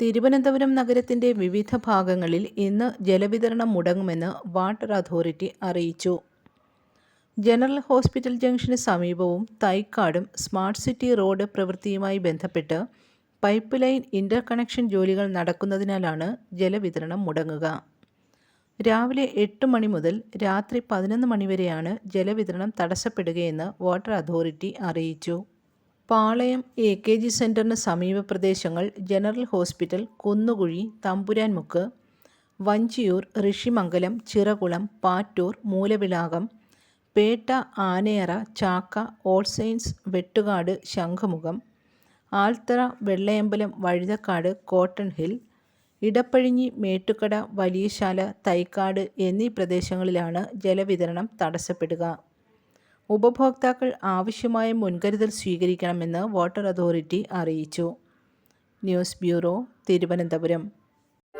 തിരുവനന്തപുരം നഗരത്തിന്റെ വിവിധ ഭാഗങ്ങളിൽ ഇന്ന് ജലവിതരണം മുടങ്ങുമെന്ന് വാട്ടർ അതോറിറ്റി അറിയിച്ചു. ജനറൽ ഹോസ്പിറ്റൽ ജംഗ്ഷന് സമീപവും തൈക്കാടും സ്മാർട്ട് സിറ്റി റോഡ് പ്രവൃത്തിയുമായി ബന്ധപ്പെട്ട് പൈപ്പ് ലൈൻ ഇന്റർ കണക്ഷൻ ജോലികൾ നടക്കുന്നതിനാലാണ് ജലവിതരണം മുടങ്ങുക. രാവിലെ എട്ട് മണി മുതൽ രാത്രി പതിനൊന്ന് മണിവരെയാണ് ജലവിതരണം തടസ്സപ്പെടുകയെന്ന് വാട്ടർ അതോറിറ്റി അറിയിച്ചു. പാളയം എ കെ ജി സെന്ററിന് സമീപ പ്രദേശങ്ങൾ general hospital Kunnukuzhi Thampuranmukku Vanchiyoor Rishimangalam Chirakulam Pattoor Moolavilakam Pettah Anayara Chakka All Saints Vettukad Shankhumukham Althara Vellayambalam Vazhuthacaud Cotton Hill Edappazhanji Mettukada Valiyasala Thycaud എന്നീ പ്രദേശങ്ങളിലാണ് ജലവിതരണം തടസ്സപ്പെടുക. ഉപഭോക്താക്കൾ ആവശ്യമായ മുൻകരുതൽ സ്വീകരിക്കണമെന്ന് വാട്ടർ അതോറിറ്റി അറിയിച്ചു. News bureau Thiruvananthapuram.